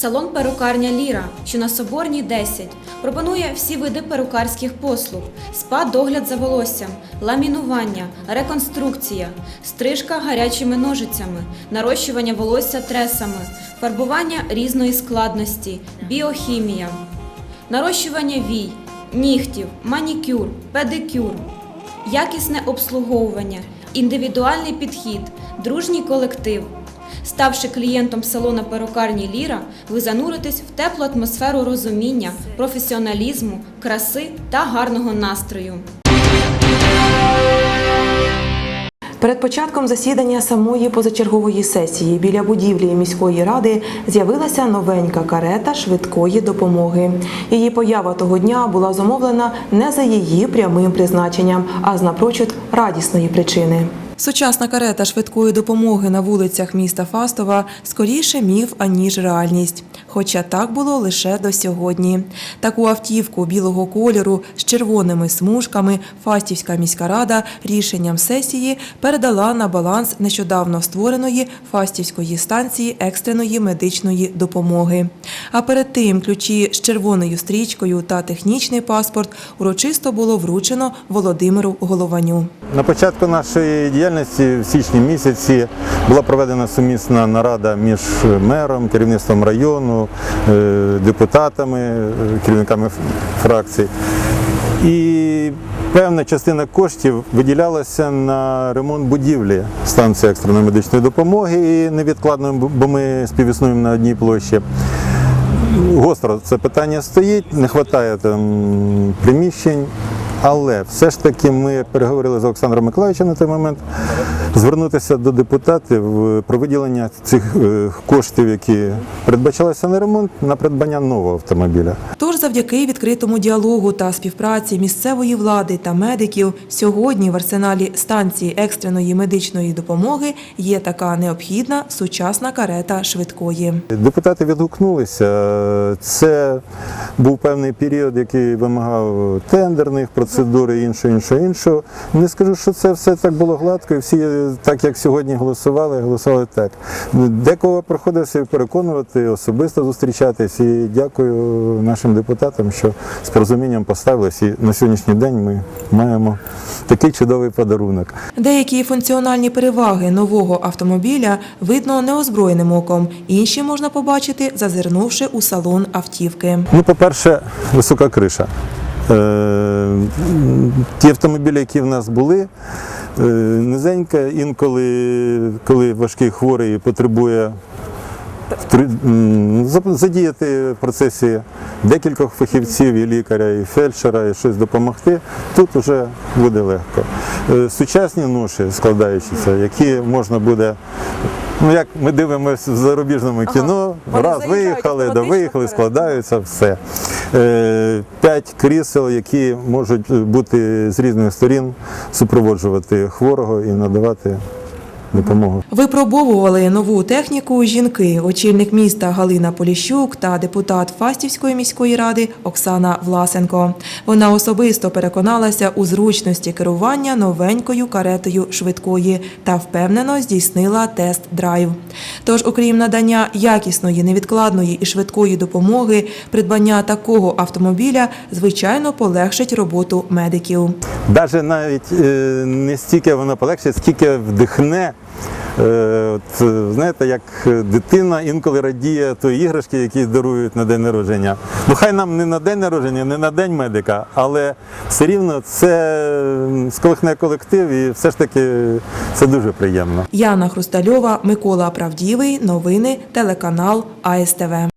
Салон перукарня Ліра, що на Соборній 10, пропонує всі види перукарських послуг: спа догляд за волоссям, ламінування, реконструкція, стрижка гарячими ножицями, нарощування волосся тресами, фарбування різної складності, біохімія, нарощування вій, нігтів, манікюр, педикюр, якісне обслуговування, індивідуальний підхід, дружній колектив. Ставши клієнтом салона перукарні Ліра, ви зануритесь в теплу атмосферу розуміння, професіоналізму, краси та гарного настрою. Перед початком засідання самої позачергової сесії біля будівлі міської ради з'явилася новенька карета швидкої допомоги. Її поява того дня була зумовлена не за її прямим призначенням, а з напрочуд радісної причини. Сучасна карета швидкої допомоги на вулицях міста Фастова скоріше міф, аніж реальність. Хоча так було лише до сьогодні. Таку автівку білого кольору з червоними смужками Фастівська міська рада рішенням сесії передала на баланс нещодавно створеної Фастівської станції екстреної медичної допомоги. А перед тим ключі з червоною стрічкою та технічний паспорт урочисто було вручено Володимиру Голованю. На початку нашої діяльності в січні місяці була проведена сумісна нарада між мером, керівництвом району, е, депутатами, е, керівниками фракцій. І певна частина коштів виділялася на ремонт будівлі станції екстреної медичної допомоги і невідкладно, бо ми співіснуємо на одній площі. Гостро це питання стоїть, не вистачає там приміщень. Але все ж таки ми переговорили з Олександром Миколаївичем на той момент звернутися до депутатів е, про виділення цих е, коштів, які передбачалися на ремонт, на придбання нового автомобіля. Завдяки відкритому діалогу та співпраці місцевої влади та медиків, сьогодні в арсеналі станції екстреної медичної допомоги є така необхідна сучасна карета швидкої. Депутати відгукнулися. Це був певний період, який вимагав тендерних процедур і іншого, іншого, іншого. Не скажу, що це все так було гладко, і всі, так як сьогодні голосували, голосували так. Декого приходилося переконувати, особисто зустрічатись. І дякую нашим депутатам, що з порозумінням поставились. І на сьогоднішній день ми маємо такий чудовий подарунок. Деякі функціональні переваги нового автомобіля видно неозброєним оком. Інші можна побачити, зазирнувши у салон автівки. Ну, по-перше, висока криша. Е, Ті автомобілі, які в нас були, е, низенька, інколи, коли важкий хворий потребує задіяти в процесі декількох фахівців, і лікаря, і фельдшера, і щось допомогти, тут вже буде легко. Е, Сучасні ноші, складаючіся, які можна буде. Ну, як ми дивимося в зарубіжному кіно, Вони раз виїхали, да виїхали, складаються, все. Е, П'ять крісел, які можуть бути з різних сторін, супроводжувати хворого і надавати допомогу. Випробовували нову техніку жінки, очільник міста Галина Поліщук та депутат Фастівської міської ради Оксана Власенко. Вона особисто переконалася у зручності керування новенькою каретою швидкої та впевнено здійснила тест-драйв. Тож, окрім надання якісної, невідкладної і швидкої допомоги, придбання такого автомобіля звичайно полегшить роботу медиків. Навіть навіть е, не стільки воно полегшить, скільки вдихне. Е, От, е, знаєте, як дитина інколи радіє тої іграшки, які дарують на день народження. Ну хай нам не на день народження, не на день медика, але все рівно це сколихне колектив і все ж таки це дуже приємно. Яна Хрустальова, Микола Правдівий. Новини телеканал АСТВ.